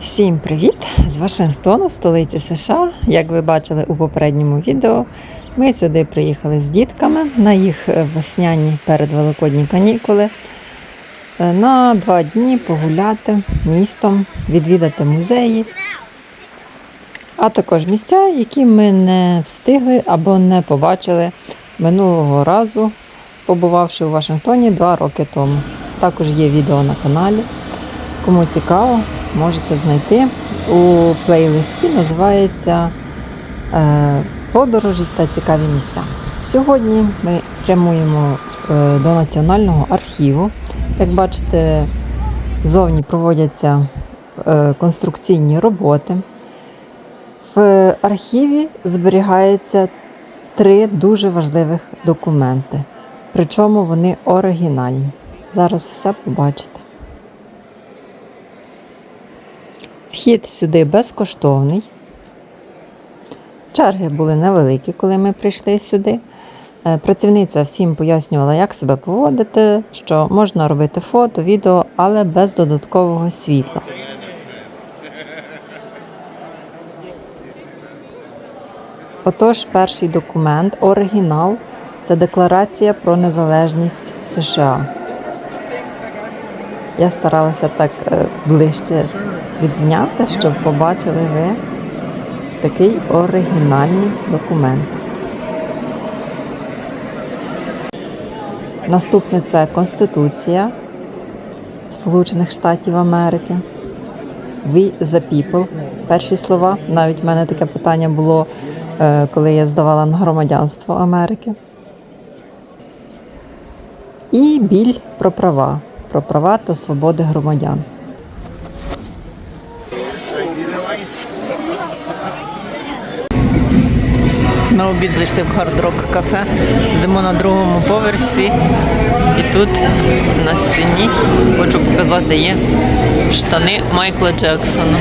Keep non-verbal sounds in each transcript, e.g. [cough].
Всім привіт! З Вашингтону, столиці США. Як ви бачили у попередньому відео, ми сюди приїхали з дітками на їх е, весняні передвеликодні канікули. е, На два дні погуляти містом, відвідати музеї, а також місця, які ми не встигли або не побачили минулого разу, побувавши у Вашингтоні два роки тому. Також є відео на каналі. Кому цікаво, можете знайти. У плейлисті називається е, Подорожі та цікаві місця. Сьогодні ми прямуємо е, до Національного архіву. Як бачите, зовні проводяться е, конструкційні роботи. В архіві зберігається три дуже важливих документи. Причому вони оригінальні. Зараз все побачите. Вхід сюди безкоштовний. Черги були невеликі, коли ми прийшли сюди. Е, Працівниця всім пояснювала, як себе поводити, що можна робити фото, відео, але без додаткового світла. Отож, перший документ, оригінал, це декларація про незалежність США. Я старалася так е, ближче відзняти, щоб побачили ви такий оригінальний документ. Наступне це Конституція Сполучених Штатів Америки. We the people. Перші слова. Навіть в мене таке питання було, е, коли я здавала на громадянство Америки. І біль про права, про права та свободи громадян. На обід зайшли в хард-рок кафе. Сидимо на другому поверсі. І тут на стіні хочу показати є штани Майкла Джексона.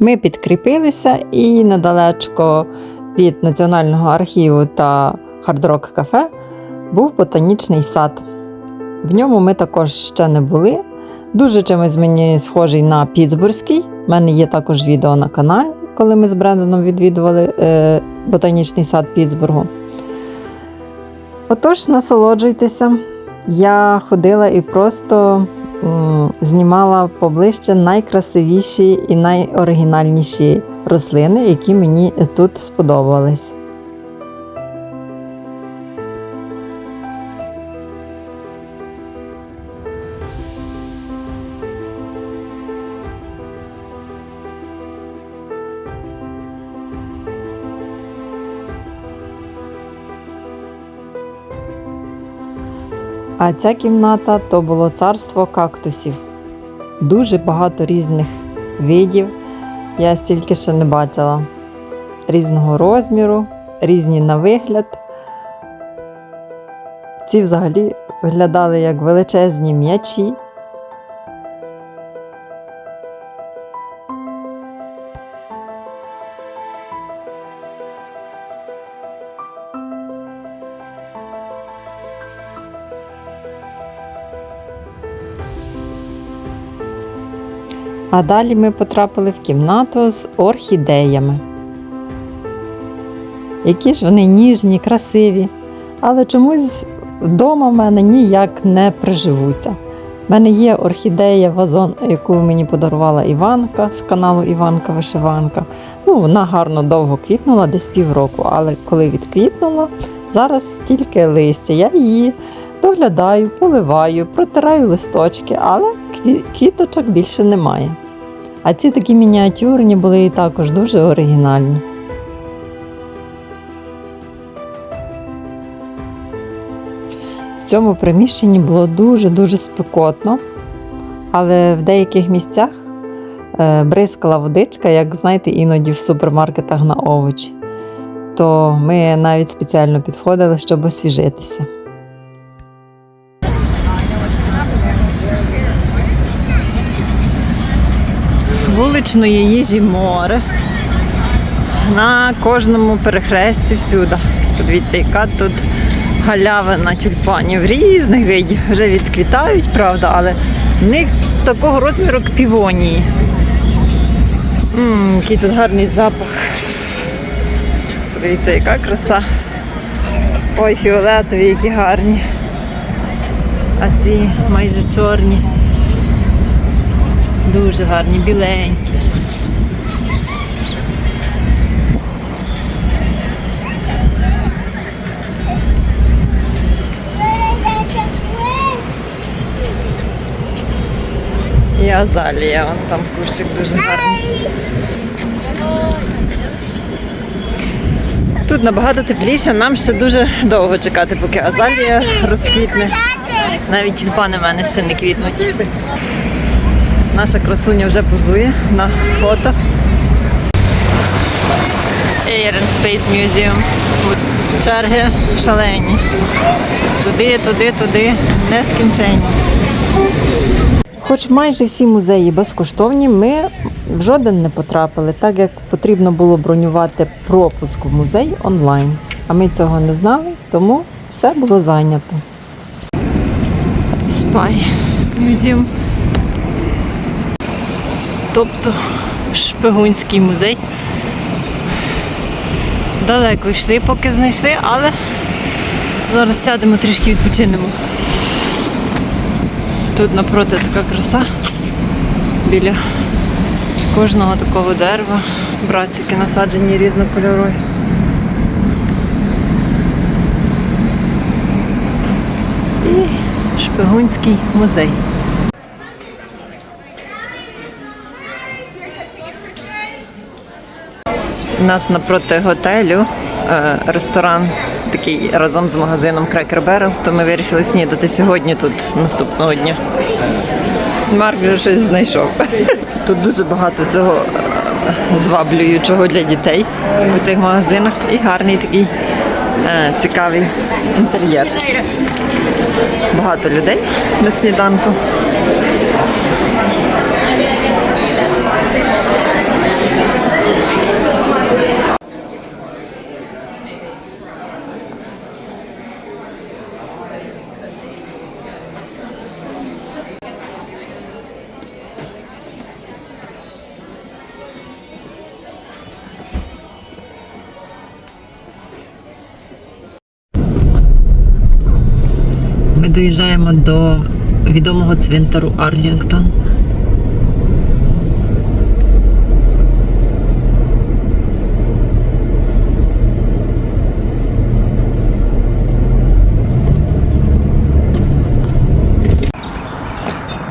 Ми підкріпилися і недалечко від Національного архіву та хард-рок кафе був ботанічний сад. В ньому ми також ще не були. Дуже чимось мені схожий на Пітсбурзький. У мене є також відео на каналі, коли ми з Брендоном відвідували е, ботанічний сад Пітсбургу. Отож, насолоджуйтеся. Я ходила і просто м, знімала поближче найкрасивіші і найоригінальніші рослини, які мені тут сподобались. А ця кімната то було царство кактусів. Дуже багато різних видів. Я стільки ще не бачила. Різного розміру, різні на вигляд. Ці взагалі виглядали як величезні м'ячі. А далі ми потрапили в кімнату з орхідеями. Які ж вони ніжні, красиві, але чомусь вдома в мене ніяк не приживуться. У мене є орхідея вазон, яку мені подарувала Іванка з каналу Іванка Вишиванка. Ну, вона гарно довго квітнула, десь півроку, але коли відквітнула, зараз тільки листя. Я її доглядаю, поливаю, протираю листочки, але квіточок більше немає. А ці такі мініатюрні були і також дуже оригінальні. В цьому приміщенні було дуже-дуже спекотно, але в деяких місцях е, бризкала водичка, як знаєте, іноді в супермаркетах на овочі. То ми навіть спеціально підходили, щоб освіжитися. Вуличної їжі море. На кожному перехресті всюди. Подивіться, яка тут галявина тюльпанів різних видів. Вже відквітають, правда, але в них такого розміру півонії. Ммм, який тут гарний запах. Подивіться, яка краса. Ой, фіолетові, які гарні. А ці майже чорні. Дуже гарні, біленькі. І азалія, вон там кущик дуже гарний. Тут набагато тепліше, нам ще дуже довго чекати, поки азалія розквітне. Навіть тюльпани в мене ще не квітнуть. Наша красуня вже позує на фото. Air and Space Museum. Черги шалені. Туди, туди, туди, нескінченні. Хоч майже всі музеї безкоштовні, ми в жоден не потрапили, так як потрібно було бронювати пропуск в музей онлайн. А ми цього не знали, тому все було зайнято. Спай музеум. Тобто шпигунський музей. Далеко йшли, поки знайшли, але зараз сядемо трішки відпочинемо. Тут напроти така краса. Біля кожного такого дерева. Братчики насаджені різнокольорові. І шпигунський музей. У нас напроти готелю е, ресторан такий разом з магазином Cracker Barrel, то ми вирішили снідати сьогодні тут наступного дня. Марк вже щось знайшов. [laughs] Тут дуже багато всього е, зваблюючого для дітей у цих магазинах і гарний такий е, цікавий інтер'єр. Багато людей на сніданку. Ми доїжджаємо до відомого цвинтару Арлінгтон.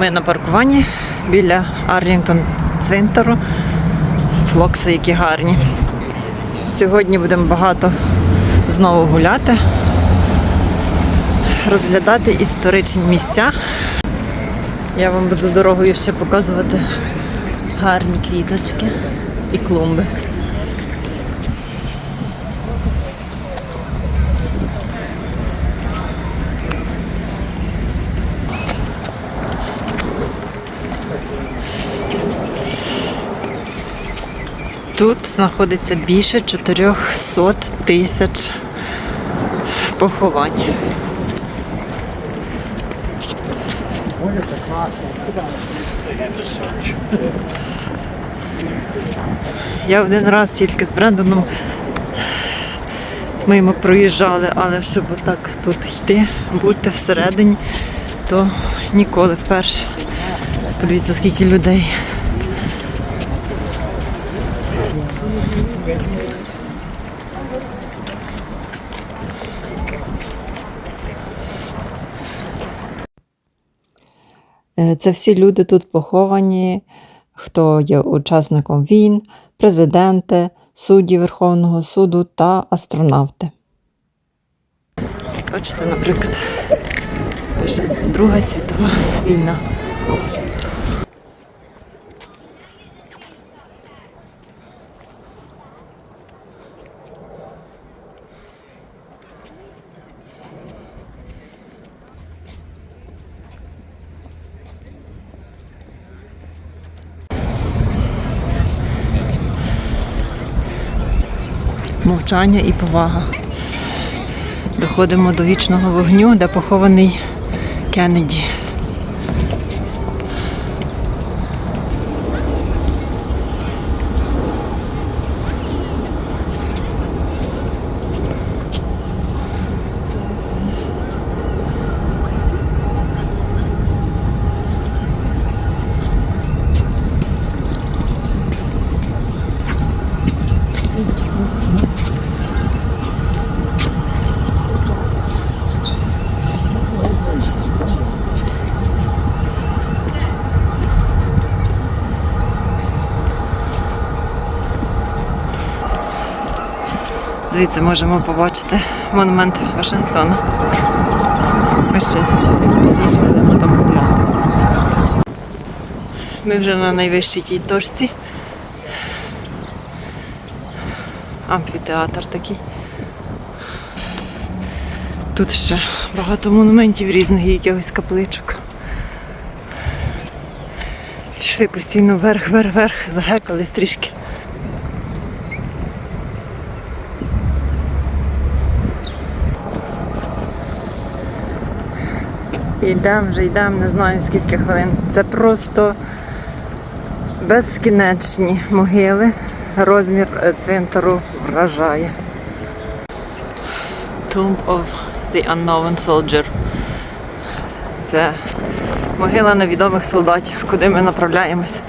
Ми на паркуванні біля Арлінгтон цвинтару. Флокси, які гарні. Сьогодні будемо багато знову гуляти розглядати історичні місця. Я вам буду дорогою ще показувати гарні квіточки і клумби. Тут знаходиться більше 400 тисяч поховань. Я один раз тільки з Брендоном мимо проїжджали, але щоб отак тут йти, бути всередині, то ніколи вперше. Подивіться, скільки людей. Це всі люди тут поховані, хто є учасником війн, президенти, судді Верховного суду та астронавти. Бачите, наприклад, Друга світова війна. Мовчання і повага доходимо до вічного вогню, де похований Кеннеді. Звідси можемо побачити монумент Вашингтона. Ми ще пізніше будемо там гуляти. Ми вже на найвищій тій точці. Амфітеатр такий. Тут ще багато монументів різних якихось капличок. Йшли постійно вверх, вверх, вверх, загекались трішки. Йдемо вже йдемо, не знаю скільки хвилин. Це просто безкінечні могили. Розмір е, цвинтару вражає. Tomb of the Unknown Soldier. Це могила невідомих солдатів, куди ми направляємось.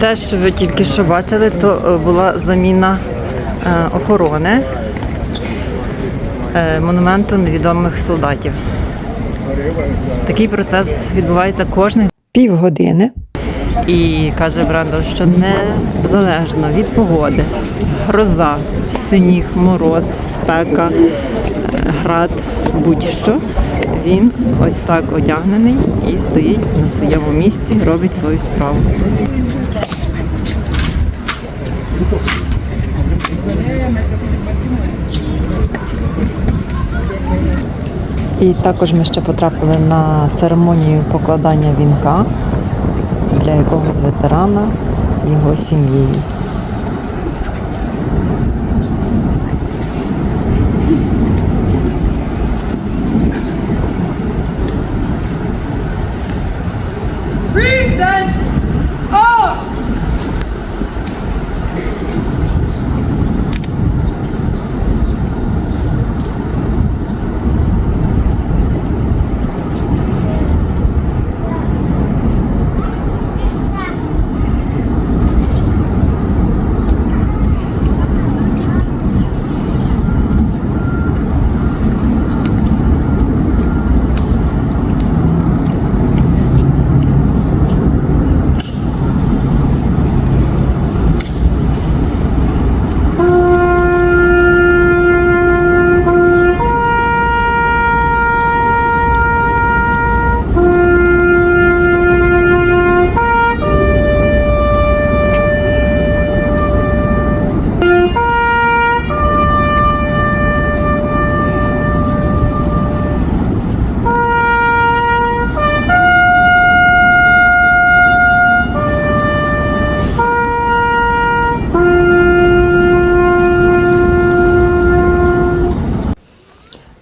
Те, що ви тільки що бачили, то е, була заміна е, охорони е, монументу невідомих солдатів. Такий процес відбувається кожних півгодини. І каже Брендон, що незалежно від погоди, гроза, синіг, мороз, спека, град, будь-що, він ось так одягнений і стоїть на своєму місці, робить свою справу. І також ми ще потрапили на церемонію покладання вінка для якогось ветерана його сім'єю.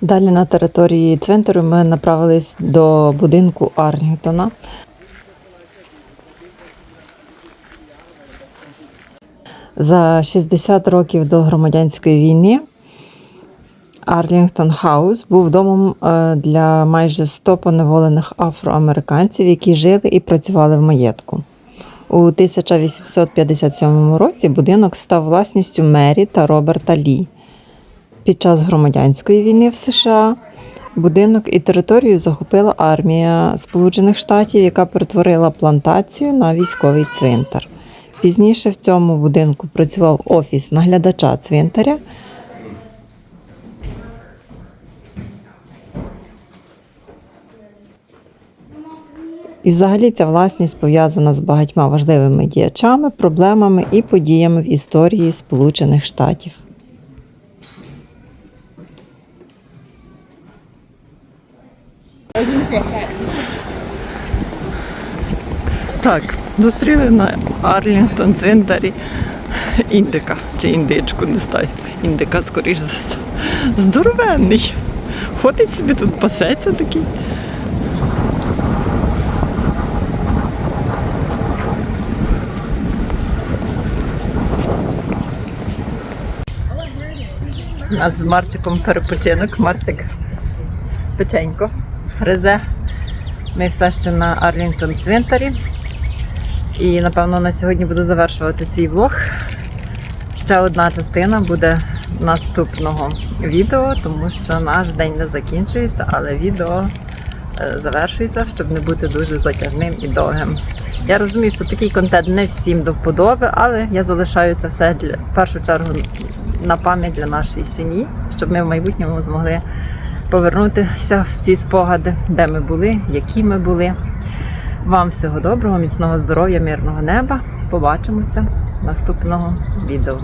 Далі на території цвинтару ми направились до будинку Арлінгтона. За 60 років до громадянської війни Арлінгтон Хаус був домом е, для майже 100 поневолених афроамериканців, які жили і працювали в маєтку. У 1857 році будинок став власністю Мері та Роберта Лі. Під час громадянської війни в США будинок і територію захопила армія Сполучених Штатів, яка перетворила плантацію на військовий цвинтар. Пізніше в цьому будинку працював офіс наглядача цвинтаря. І взагалі ця власність пов'язана з багатьма важливими діячами, проблемами і подіями в історії Сполучених Штатів. Так, зустріли на Арлінгтон цвинтарі індика чи індичку, не знаю. Індика, скоріш за все. Здоровенний. Ходить собі тут, пасеться такий. У нас з Марчиком перепочинок. Марчик печенько гризе. Ми все ще на Арлінгтон цвинтарі. І напевно на сьогодні буду завершувати свій влог. Ще одна частина буде наступного відео, тому що наш день не закінчується, але відео е, завершується, щоб не бути дуже затяжним і довгим. Я розумію, що такий контент не всім до вподоби, але я залишаю це все для в першу чергу на пам'ять для нашої сім'ї, щоб ми в майбутньому змогли повернутися в ці спогади, де ми були, які ми були. Вам всього доброго, міцного здоров'я, мирного неба. Побачимося наступного відео.